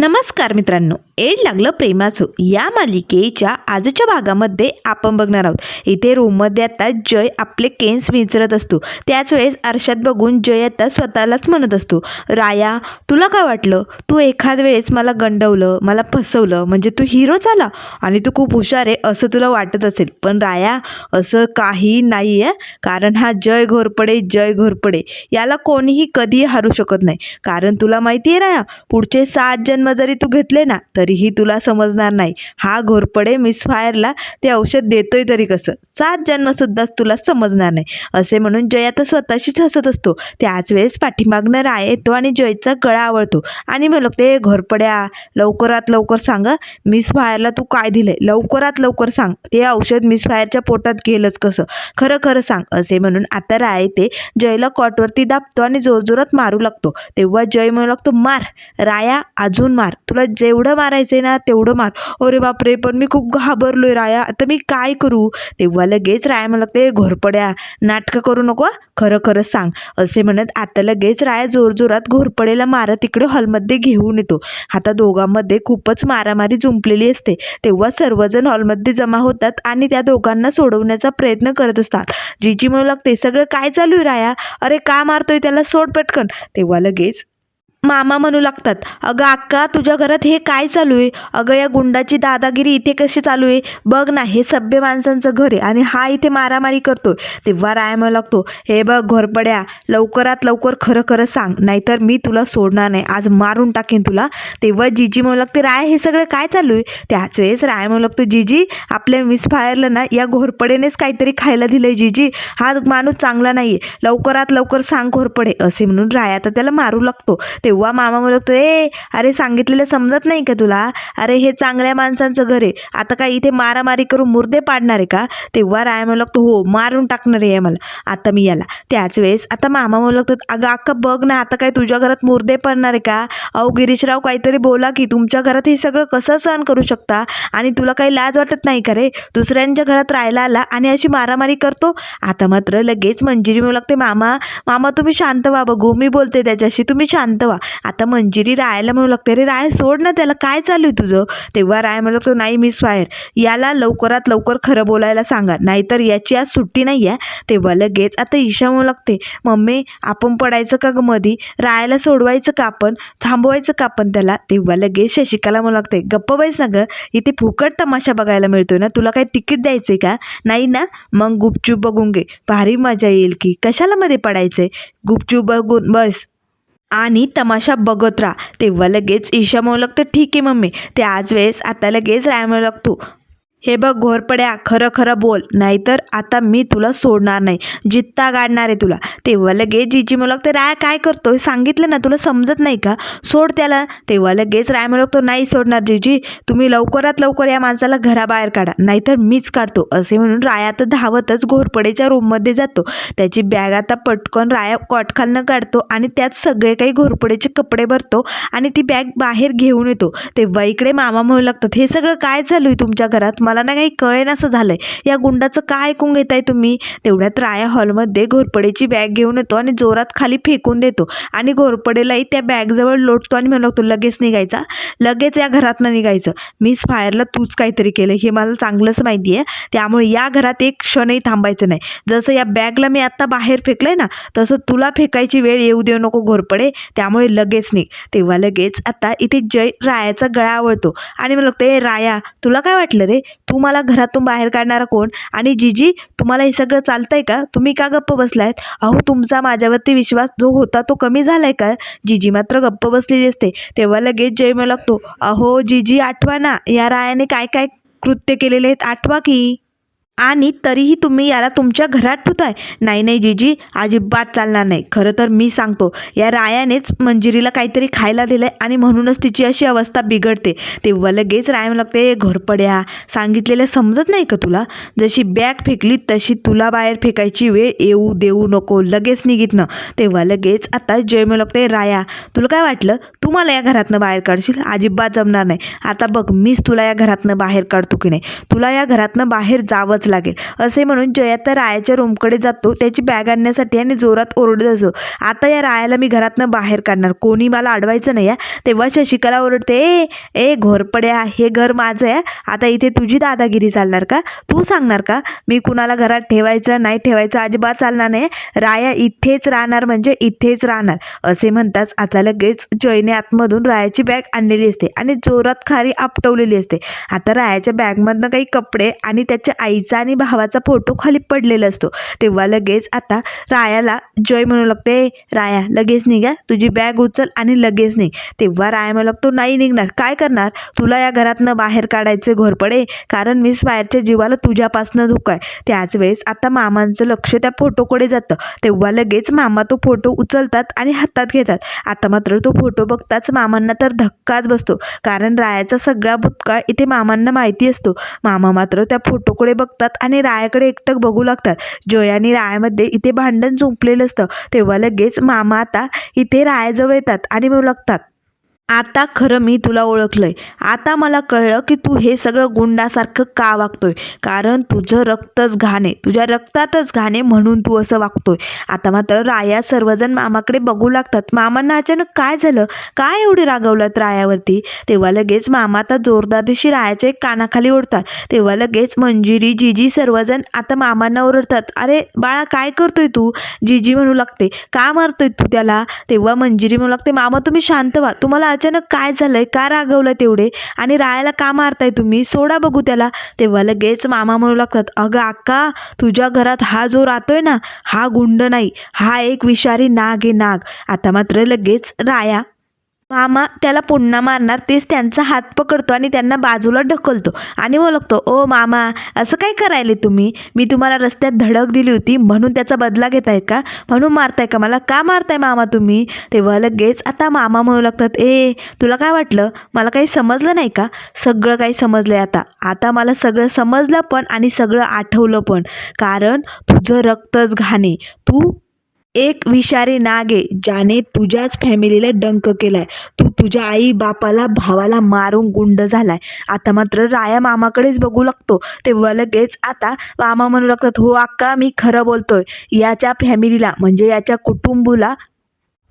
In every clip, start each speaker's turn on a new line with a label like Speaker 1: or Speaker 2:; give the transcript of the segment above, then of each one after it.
Speaker 1: नमस्कार मित्रांनो एड लागलं प्रेमाचं. या मालिकेच्या आजच्या भागामध्ये आपण बघणार आहोत. इथे रूममध्ये आता जय आपले केन्स विचारत असतो. त्याच वेळेस आरशात बघून जय आता स्वतःलाच म्हणत असतो. राया तुला काय वाटलं? तू एखाद वेळेस मला गंडवलं मला फसवलं म्हणजे तू हिरो झाला आणि तू खूप हुशार आहे असं तुला वाटत असेल. पण राया असं काही नाही आहे कारण हा जय घोरपडे जय घोरपडे. याला कोणीही कधीही हारू शकत नाही. कारण तुला माहिती आहे राया पुढचे सात जन्म जरी तू घेतले ना तरीही तुला समजणार नाही. हा घोरपडे मिस फायरला ते औषध देतोय तरी कसं? सात जन्मसुद्धा तुला समजणार नाही. असे म्हणून जय आता स्वतःशीच हसत असतो. त्याच वेळेस पाठीमागनं राय येतो आणि जयचा गळा आवळतो. आणि म्हणलं ते घोरपड्या लवकरात लवकर सांग मिसफायरला मिस फायरला तू काय दिलंय? लवकरात लवकर सांग. ते औषध मिस फायरच्या पोटात गेलंच कसं? खरं खरं सांग. असे म्हणून आता राय ते जयला कॉटवरती दाबतो आणि जोरजोरात मारू लागतो. तेव्हा जय म्हणू लागतो मार राया अजून मार. तुला जेवढं मारायचं आहे ना तेवढं मार. अरे बापरे पण मी खूप घाबरलो आहे राया. आता मी काय करू? तेव्हा लगेच राया मला ते घोरपड्या नाटकं करू नको खरं खरं सांग. असे म्हणत आता लगेच राया जोरजोरात घोरपडेला मारत तिकडे हॉलमध्ये घेऊन येतो. आता दोघांमध्ये खूपच मारामारी जुंपलेली असते. तेव्हा सर्वजण हॉलमध्ये जमा होतात आणि त्या दोघांना सोडवण्याचा प्रयत्न करत असतात. जीजी म्हणू लागते. सगळं काय चालू आहे राया? अरे का मारतोय त्याला? सोड पटकन. तेव्हा लगेच मामा म्हणू लागतात अगं अक्का तुझ्या घरात हे काय चालू आहे? अगं या गुंडाची दादागिरी इथे कशी चालू आहे? बघ ना हे सभ्य माणसांचं घर आहे आणि हा इथे मारामारी करतो तेव्हा राय म्हणू लागतो हे बघ घोरपड्या लवकरात लवकर खरं खरं सांग नाहीतर मी तुला सोडणार नाही आज मारून टाकेन तुला. तेव्हा जीजी म्हणू लागते राय हे सगळं काय चालू आहे? त्याच वेळेस राय म्हणू लागतो जीजी आपल्या मिस फायरला ना या घोरपडेनेच काहीतरी खायला दिलंय जीजी. हा माणूस चांगला नाही आहे लवकरात लवकर सांग घोरपडे. असे म्हणून राय आता त्याला मारू लागतो. तेव्हा मामा म्हणतो ए अरे सांगितलेलं समजत नाही का तुला? अरे हे चांगल्या माणसांचं घर आहे. आता काय इथे मारामारी करून मुर्दे पाडणार आहे का? तेव्हा राय म्हणू लागतो हो मारून टाकणार आहे मला. आता मी याला. त्याच वेळेस आता मामा म्हणू लागतो अगं अक्का बघ ना आता काय तुझ्या घरात मुर्दे पडणार आहे का? अहो गिरीशराव काहीतरी बोला की तुमच्या घरात हे सगळं कसं सहन करू शकता? आणि तुला काही लाज वाटत नाही का रे? दुसऱ्यांच्या घरात राहायला आला आणि अशी मारामारी करतो? आता मात्र लगेच मंजिरी म्हणू लागते मामा मामा तुम्ही शांत व्हा बघू. मी बोलते त्याच्याशी. तुम्ही शांत व्हा. आता मंजिरी रायाला म्हणू लागते. अरे राय सोड ना त्याला. काय चालू आहे तुझं? तेव्हा राय म्हणू लागतो नाही मिस फायर याला लवकरात लवकर खरं बोलायला सांगा. नाहीतर याची आज सुट्टी नाही आहे. तेव्हा लगेच आता ईशा म्हणू लागते मम्मी आपण पडायचं का ग मधी? रायाला सोडवायचं का आपण? थांबवायचं का आपण त्याला? तेव्हा लगेच शशिकाला म्हणू लागते गप्प बैस ना ग. इथे फुकट तमाशा बघायला मिळतोय ना. तुला काही तिकीट द्यायचं आहे का? नाही ना. मग गुपचूप बघून घे. भारी मजा येईल की. कशाला मध्ये पडायचंय? गुपचूप बघून बस. आणि तमाशा बघत राहा. तेव्हा लगेच ईशा म्हणू लागतं ठीक आहे मम्मी. ते आज वेळेस आता लगेच राय म्हणू लागतो हे बघ घोरपड्या खरं खरं बोल. नाहीतर आता मी तुला सोडणार नाही. जित्ता गाडणार आहे तुला. तेव्हा लगेच जीजी म्हणू लागते राय काय करतो हे सांगितलं ना तुला समजत नाही का? सोड त्याला. तेव्हा लगेच राय म्हणू तो नाही सोडणार जीजी. तुम्ही लवकरात लवकर या माणसाला घराबाहेर काढा. नाहीतर मीच काढतो. असे म्हणून राया आता धावतच घोरपडेच्या रूममध्ये जातो. त्याची बॅग आता पटकन राया कॉटखालनं काढतो आणि त्यात सगळे काही घोरपडेचे कपडे भरतो आणि ती बॅग बाहेर घेऊन येतो. तेव्हा इकडे मामा म्हणू लागतात हे सगळं काय चालू आहे तुमच्या घरात? मला ना काही कळेन असं आहे या गुंडाचं काय ऐकून घेताय तुम्ही? तेवढ्यात राया हॉलमध्ये घोरपडेची बॅग घेऊन येतो आणि जोरात खाली फेकून देतो. आणि घोरपडेलाही त्या बॅगजवळ लोटतो आणि म्हणू लागतो लगेच निघायचा. लगेच या घरातनं निघायचं. मीच फायरला तूच काहीतरी केलं. हे मला चांगलंच माहिती आहे. त्यामुळे या घरात एक क्षणही थांबायचं नाही. जसं या बॅगला मी आत्ता बाहेर फेकलंय ना तसं तुला फेकायची वेळ येऊ देऊ नको घोरपडे. त्यामुळे लगेच निघ. तेव्हा लगेच आता इथे जय रायाचा गळा आवळतो. आणि मला लागतं ए राया तुला काय वाटलं रे? तू मला घरातून बाहेर काढणारा कोण? आणि जीजी तुम्हाला हे सगळं चालतं आहे का? तुम्ही का गप्प बसलायत? अहो तुमचा माझ्यावरती विश्वास जो होता तो कमी झालाय का? जीजी मात्र गप्प बसलेली असते. तेव्हा लगेच जय मला लागतो अहो जीजी आठवा ना. या रायाने काय काय कृत्य केलेले आहेत? आठवा की. आणि तरीही तुम्ही याला तुमच्या घरात ठुताय नाही नाही जीजी अजिबात चालणार नाही. खरं तर मी सांगतो या रायानेच मंजिरीला काहीतरी खायला दिलंय आणि म्हणूनच तिची अशी अवस्था बिघडते. तेव्हा लगेच राय मला लागते घरपड्या सांगितलेलं समजत नाही का तुला? जशी बॅग फेकली तशी तुला बाहेर फेकायची वेळ येऊ देऊ नको लगेच निघितनं तेव्हा लगेच आता जय मला लागते राया तुला काय वाटलं? तू मला या घरातनं बाहेर काढशील? अजिबात जमणार नाही. आता बघ मीच तुला या घरातनं बाहेर काढतो की नाही? तुला या घरातनं बाहेर जावंच लागेल. असे म्हणून जय आता रायाच्या रूमकडे जातो. त्याची बॅग आणण्यासाठी आणि जोरात ओरडत असतो. आता या रायाला मी घरातनं बाहेर काढणार. कोणी मला अडवायचं नाही आहे तेव्हा शशिकला ओरडते ए ए घोरपड्या हे घर माझं आहे आता इथे तुझी दादागिरी चालणार का? तू सांगणार का? मी कुणाला घरात ठेवायचं नाही ठेवायचं अजिबात चालणार नाही राया इथेच राहणार म्हणजे इथेच राहणार. असे म्हणताच आता लगेच जयने आतमधून रायाची बॅग आणलेली असते आणि जोरात खारी आपटवलेली असते. आता रायाच्या बॅगमधनं काही कपडे आणि त्याच्या आईचा आणि भावाचा फोटो खाली पडलेला असतो. तेव्हा लगेच आता रायाला जय म्हणू लागते. "ए, राया लगेच निघा तुझी बॅग उचल आणि लगेच निघ. तेव्हा राया म्हणू लागतो नाही निघणार. काय करणार? तुला या घरातनं बाहेर काढायचे घोरपडे कारण मीच बाहेरच्या जीवाला तुझ्यापासनं धोका आहे. त्याच वेळेस आता मामांचं लक्ष त्या फोटोकडे जातं. तेव्हा लगेच मामा तो फोटो उचलतात आणि हातात घेतात. आता मात्र तो फोटो बघताच मामांना तर धक्काच बसतो. कारण रायाचा सगळा भूतकाळ इथे मामांना माहिती असतो. मामा मात्र त्या फोटोकडे बघतात आणि रायाकडे एकटक बघू लागतात. जय आणि रायामध्ये इथे भांडण जुंपलेलं असतं. तेव्हा लगेच मामा आता इथे रायाजवळ येतात आणि म्हणू लागतात आता खरं मी तुला ओळखलंय. आता मला कळलं की तू हे सगळं गुंडासारखं का वागतोय? कारण तुझं रक्तच घाण. आहे तुझ्या रक्तातच घाण आहे म्हणून तू असं वागतोय. आता मात्र राया सर्वजण मामाकडे बघू लागतात. मामांना अचानक काय झालं? काय एवढे रागवलं रायावरती? तेव्हा लगेच मामा आता जोरदार दिवशी रायाच्या एक कानाखाली ओढतात. तेव्हा लगेच मंजिरी जिजी सर्वजण आता मामांना ओरडतात. अरे बाळा काय करतोय तू? जिजी म्हणू लागते. का मारतोय तू त्याला? तेव्हा मंजिरी म्हणू लागते मामा तुम्ही शांत व्हा. तुम्हाला अचानक काय झालंय का रागवलं तेवढे? आणि रायाला का मारताय तुम्ही? सोडा बघू त्याला. तेव्हा लगेच मामा म्हणू लागतात अगं अक्का तुझ्या घरात हा जो राहतोय ना हा गुंड नाही. हा एक विषारी नाग आहे नाग. आता मात्र लगेच राया मामा त्याला पुन्हा मारणार तेच त्यांचा हात पकडतो आणि त्यांना बाजूला ढकलतो. आणि ओळखतो ओ मामा असं काय करायले तुम्ही? मी तुम्हाला रस्त्यात धडक दिली होती म्हणून त्याचा बदला घेताय का? म्हणून मारताय का मला? का मारताय मामा तुम्ही? तेव्हा लगेच आता मामा म्हणू लागतात ए तुला काय वाटलं? मला काही समजलं नाही का? सगळं काही समजलं आहे आता. आता मला सगळं समजलं पण आणि सगळं आठवलं पण. कारण तुझं रक्तच घाणे. तू एक विषारी नाग आहे ज्याने तुझ्याच फॅमिलीला डंक केलाय. तू तुझ्या आई बापाला भावाला मारून गुंड झालाय. आता मात्र राया मामाकडेच बघू लागतो. तेव्हा लगेच आता मामा म्हणू लागतात हो अक्का मी खरं बोलतोय. याच्या फॅमिलीला म्हणजे याच्या कुटुंबूला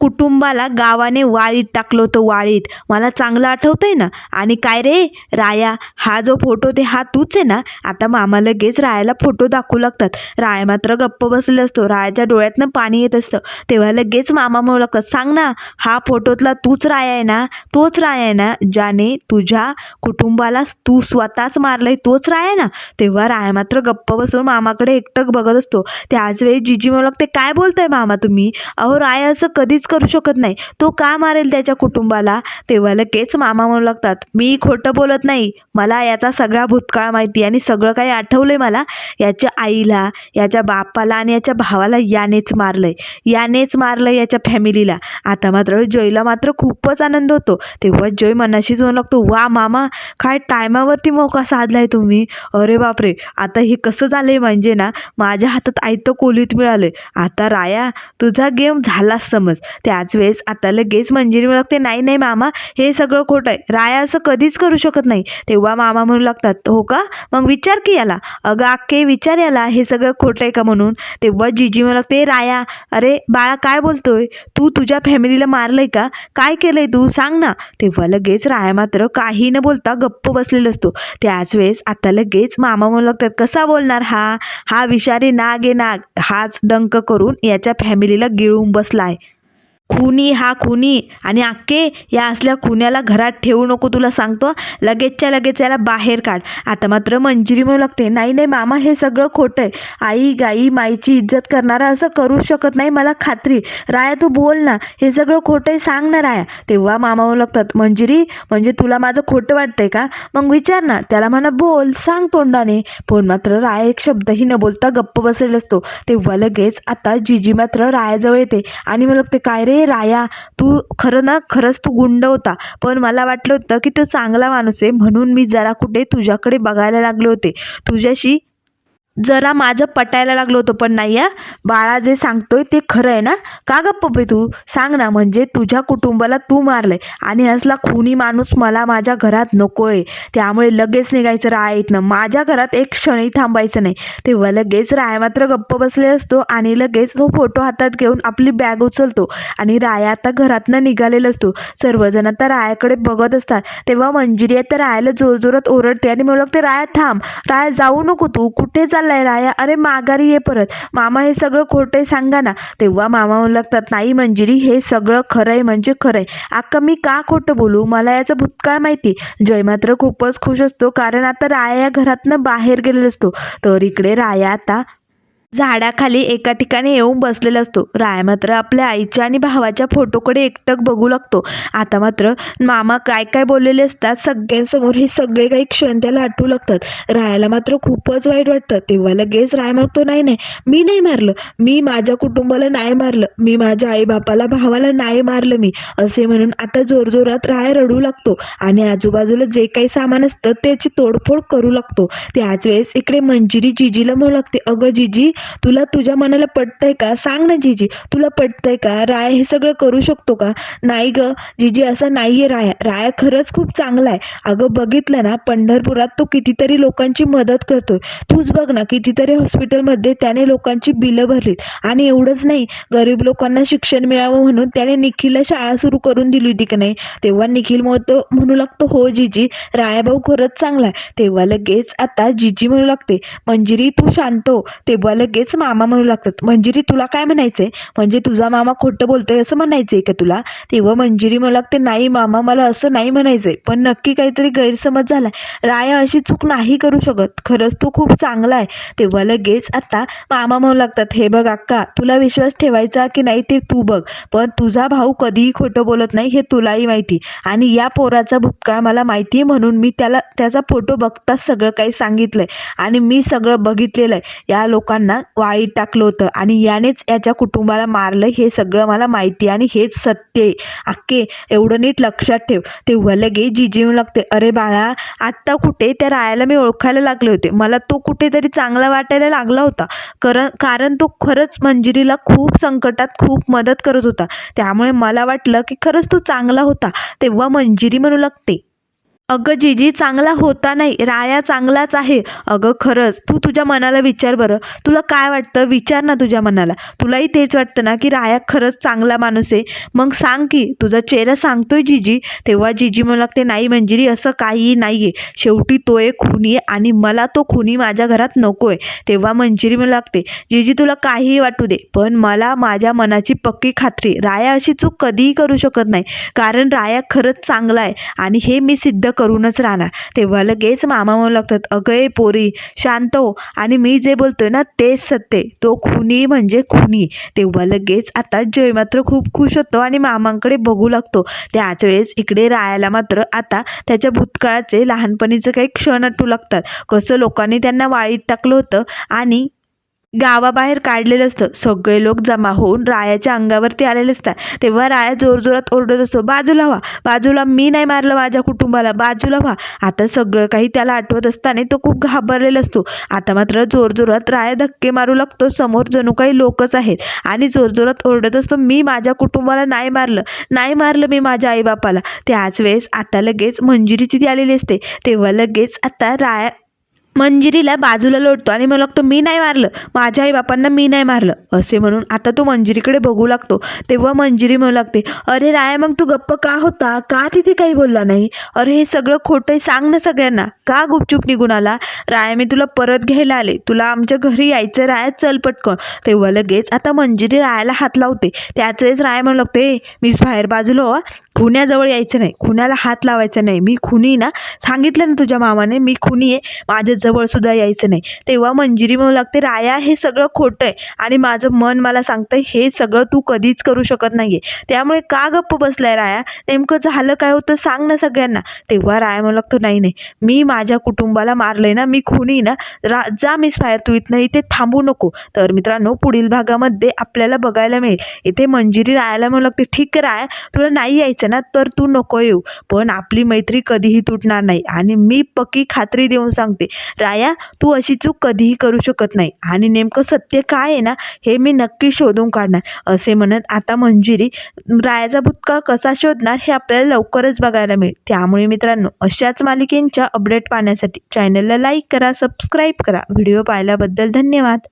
Speaker 1: कुटुंबाला गावाने वाळीत टाकलं होतं वाळीत. मला चांगलं आठवतं आहे ना. आणि काय रे? राया हा जो फोटो ते हा तूच आहे ना? आता मामा लगेच रायाला फोटो दाखवू लागतात. राया मात्र गप्प बसलेला असतो. रायाच्या डोळ्यातनं पाणी येत असतं. तेव्हा लगेच मामा म्हणू लागतात सांग ना हा फोटोतला तूच राया आहे ना? तोच राया आहे ना? ज्याने तुझ्या कुटुंबाला तू स्वतःच मारलंय तोच राया ना? तेव्हा राया मात्र गप्प बसून मामाकडे एकटक बघत असतो. त्याच वेळी जिजी म्हणू लागते काय बोलताय मामा तुम्ही? अहो राया असं कधीच करू शकत नाही. तो का मारेल त्याच्या कुटुंबाला? तेव्हा लगेच मामा म्हणू लागतात मी खोटं बोलत नाही. मला याचा सगळा भूतकाळ माहिती आणि सगळं काही आठवलं आहे मला. याच्या आईला याच्या बापाला आणि याच्या भावाला यानेच मारलंय. यानेच मारलंय याच्या फॅमिलीला. आता मात्र जयला मात्र खूपच आनंद होतो. तेव्हा जय मनाशीच म्हणू लागतो वा मामा काय टायमावरती मोका साधलाय तुम्ही? अरे बापरे! आता हे कसं झालंय म्हणजे ना माझ्या हातात आयतं कोलीत मिळालंय. आता राया तुझा गेम झालाच समज. त्याच वेळेस आता लगेच मंजिरी म्हणू लागते नाही नाही मामा हे सगळं खोटं आहे. राया असं कधीच करू शकत नाही. तेव्हा मामा म्हणू लागतात हो का? मग विचार की याला. अगं अख्खे विचार याला. हे सगळं खोटं आहे का म्हणून? तेव्हा जिजी म्हणू लागते राया अरे बाळा काय बोलतोय? तू तुझ्या फॅमिलीला मारलंय का? काय केलंय तू? सांग ना. तेव्हा लगेच राया मात्र काही न बोलता गप्प बसलेला असतो. त्याच वेळेस आता लगेच मामा म्हणू लागतात कसा बोलणार हा? हा विषारी नाग आहे नाग. हाच डंक करून याच्या फॅमिलीला गिळून बसलाय. खुनी हा खुनी. आणि अक्के या असल्या खुन्याला घरात ठेवू नको तुला सांगतो लगेचच्या लगेच याला बाहेर काढ. आता मात्र मंजिरी म्हणू लागते. नाही नाही मामा हे सगळं खोटं आहे. आई गाई माईची इज्जत करणारा असं करू शकत नाही मला खात्री. राया तू बोल ना. हे सगळं खोटं आहे सांग ना राया. तेव्हा मामा म्हणू लागतात मंजिरी म्हणजे तुला माझं खोटं वाटतंय का? मग विचार ना. त्याला म्हणा बोल सांग तोंडाने. पण मात्र राया एक शब्दही न बोलता गप्प बसलेला असतो. तेव्हा लगेच आता जिजी मात्र रायाजवळ येते. आणि मला लागते काय रे? राया तू खरं ना खरंच तू गुंड होता. पण मला वाटलं होतं की तो चांगला माणूस आहे म्हणून मी जरा कुठे तुझ्याकडे बघायला लागले होते. तुझ्याशी जरा माझं पटायला लागलं होतं पण नाही या बाळा जे सांगतोय ते खरं आहे ना. का गप्प बे तू? सांग ना म्हणजे तुझ्या कुटुंबाला तू मारलंय आणि असला खुनी माणूस मला माझ्या घरात नकोय. त्यामुळे लगेच निघायचं राय इथनं माझ्या घरात एक क्षणही थांबायचं नाही. तेव्हा लगेच राय मात्र गप्प बसले असतो आणि लगेच तो फोटो हातात घेऊन आपली बॅग उचलतो आणि राया आता घरातनं निघालेला असतो. सर्वजण आता रायाकडे बघत असतात. तेव्हा मंजिरी आता रायाला जोरजोरात ओरडते आणि मला ते राया थांब. राया जाऊ नको तू. कुठे चाललाय राया अरे माघारी ये परत. मामा हे सगळं खोटं सांगा ना. तेव्हा मामा लागतात नाही मंजिरी हे सगळं खरं आहे म्हणजे खरं आहे. अक्का मी का खोटं बोलू? मला याचा भूतकाळ माहिती जय मात्र खूपच खुश असतो कारण आता राया या घरातनं बाहेर गेलेला असतो. तर इकडे राया आता झाडाखाली एका ठिकाणी येऊन बसलेला असतो. राय मात्र आपल्या आईच्या आणि भावाच्या फोटोकडे एकटक बघू लागतो. आता मात्र मामा काय काय बोललेले असतात सगळ्यांसमोर हे सगळे काही क्षण त्याला आठवू लागतात. रायाला मात्र खूपच वाईट वाटतं. तेव्हा लगेच राय मागतो नाही नाही मी नाही मारलं. मी माझ्या कुटुंबाला नाही मारलं. मी माझ्या आईबापाला भावाला नाही मारलं मी. असे म्हणून आता जोरजोरात राय रडू लागतो आणि आजूबाजूला जे काही सामान असतं त्याची तोडफोड करू लागतो. त्याच वेळेस इकडे मंजिरी जिजीला म्हणू लागते अगं जिजी तुला तुझ्या मनाला पटतंय का? सांग ना जिजी. तुला पटतंय का? राय हे सगळं करू शकतो का? नाही ग. जिजी असं नाहीये राया. राया खरंच खूप चांगला आहे अगं बघितलं ना पंढरपुरात तो कितीतरी लोकांची मदत करतोय. तूच बघ ना कितीतरी हॉस्पिटलमध्ये त्याने लोकांची बिलं भरलीत. आणि एवढंच नाही गरीब लोकांना शिक्षण मिळावं म्हणून त्याने निखिलला शाळा सुरू करून दिली होती की नाही? तेव्हा निखिल म्हणतो म्हणू लागतो हो जीजी रायाभाऊ खरंच चांगला आहे तेव्हा लगेच आता जीजी म्हणू लागते मंजिरी तू शांत हो. तेव्हा लगेच लगेच मामा म्हणू लागतात मंजिरी तुला काय म्हणायचंय? म्हणजे तुझा मामा खोटं बोलतोय असं म्हणायचंय का तुला? तेव्हा मंजिरी म्हणू लागते नाही मामा मला असं नाही म्हणायचंय पण नक्की काहीतरी गैरसमज झालाय. राया अशी चूक नाही करू शकत. खरंच तू खूप चांगला आहे. तेव्हा लगेच आता मामा म्हणू लागतात हे बघ अक्का तुला विश्वास ठेवायचा की नाही ते तू बघ पण तुझा भाऊ कधीही खोटं बोलत नाही हे तुलाही माहिती. आणि या पोराचा भूतकाळ मला माहिती आहे म्हणून मी त्याला त्याचा फोटो बघताच सगळं काही सांगितलंय आणि मी सगळं बघितलेलं आहे या लोकांना वाईट टाकलं होतं. आणि यानेच याच्या कुटुंबाला मारलं. हे सगळं मला माहिती आहे आणि हेच सत्य आहे. अक्के एवढं नीट लक्षात ठेव. तेव्हा लगे जिजी लागते अरे बाळा आत्ता कुठे? त्या रायाला मी ओळखायला लागले होते. मला तो कुठेतरी चांगला वाटायला लागला होता. कारण कारण तो खरंच मंजिरीला खूप संकटात खूप मदत करत होता. त्यामुळे मला वाटलं की खरंच तो चांगला होता. तेव्हा मंजिरी म्हणू लागते अगं जिजी चांगला होता नाही राया चांगलाच आहे. अगं खरंच तू तुझ्या मनाला विचार बरं. तुला काय वाटतं? विचार ना तुझ्या मनाला. तुलाही तेच वाटतं ना की राया खरंच चांगला माणूस आहे. मग सांग की तुझा चेहरा सांगतोय जिजी तेव्हा जिजी म्हणू लागते नाही मंजिरी असं काहीही नाही आहे शेवटी तो एक खुनी आहे आणि मला तो खुनी माझ्या घरात नको आहे तेव्हा मंजिरी म्हणू लागते. जिजी तुला काहीही वाटू दे पण मला माझ्या मनाची पक्की खात्री राया अशी चूक कधीही करू शकत नाही कारण राया खरंच चांगला आहे आणि हे मी सिद्ध करूनच राहणार. तेव्हा लगेच मामा म्हणू लागतात अगं ए पोरी शांत हो. आणि मी जे बोलतोय ना तेच सत्य तो खुनी म्हणजे खुनी. तेव्हा लगेच आता जय मात्र खूप खुश होतो आणि मामांकडे बघू लागतो. त्याच वेळेस इकडे रायाला मात्र आता त्याच्या भूतकाळाचे लहानपणीचे काही क्षण आटू लागतात. कसं लोकांनी त्यांना वाळीत टाकलं होतं आणि गावाबाहेर काढलेलं असतं. सगळे लोक जमा होऊन रायाच्या अंगावरती आलेले असतात. तेव्हा राया जोरजोरात ओरडत असतो बाजूला व्हा. बाजूला मी नाही मारलं माझ्या कुटुंबाला. बाजूला व्हा. आता सगळं काही त्याला आठवत असताना तो खूप घाबरलेला असतो. आता मात्र जोरजोरात राया धक्के मारू लागतो. समोर जणू काही लोकच आहेत. आणि जोरजोरात ओरडत असतो मी माझ्या कुटुंबाला नाही मारलं. नाही मारलं मी माझ्या आईबापाला. त्याच वेळेस आता लगेच मंजुरी तिथे आलेली असते. तेव्हा लगेच आता राया मंजिरीला बाजूला लोटतो आणि मला लागतो मी नाही मारलं. माझ्या आई बापांना मी नाही मारलं. असे म्हणून आता तो मंजिरीकडे बघू लागतो. तेव्हा मंजिरी म्हणू लागते अरे राया मग तू गप्प का होता? का तिथे काही बोलला नाही? अरे हे सगळं खोटं आहे सांग ना सगळ्यांना. का गुपचूप निघून आला? राया मी तुला परत घ्यायला आले. तुला आमच्या घरी यायचं राया चल पटकन. तेव्हा लगेच आता मंजिरी रायाला हात लावते. त्याच वेळेस राया म्हणू लागते मीच बाहेर बाजूला हो. खुन्याजवळ यायचं नाही. खुन्याला हात लावायचा नाही. मी खुनी ना सांगितलं ना तुझ्या मामाने मी खुनी आहे. माझ्या सुद्धा यायचं नाही. तेव्हा मंजिरी म्हणू लागते राया हे सगळं खोटं आहे. आणि माझं मन मला सांगतंय हे सगळं तू कधीच करू शकत नाहीये. त्यामुळे का गप्प बसलाय राया? नेमकं झालं काय होतं सांग ना सगळ्यांना. तेव्हा राया म्हणू लागतो नाही नाही. मी माझ्या कुटुंबाला मारलंय ना मी खुनी ना रा जा मिस फायर तू इथनं इथे थांबू नको. तर मित्रांनो पुढील भागामध्ये आपल्याला बघायला मिळेल. इथे मंजिरी रायाला म्हणू लागते ठीक आहे राया तुला नाही यायचं ना तर तू नको येऊ. पण आपली मैत्री कधीही तुटणार नाही. आणि मी पक्की खात्री देऊन सांगते राया तू अशी चूक कधीही करू शकत नाही. आणि नेमकं सत्य काय आहे ना हे मी नक्की शोधून काढणार. असे म्हणत आता मंजिरी रायाचा भूतकाळ कसा शोधणार हे आपल्याला लवकरच बघायला मिळेल. त्यामुळे मित्रांनो अशाच मालिकेंच्या अपडेट पाहण्यासाठी चॅनलला लाईक करा सबस्क्राईब करा. व्हिडिओ पाहिल्याबद्दल धन्यवाद.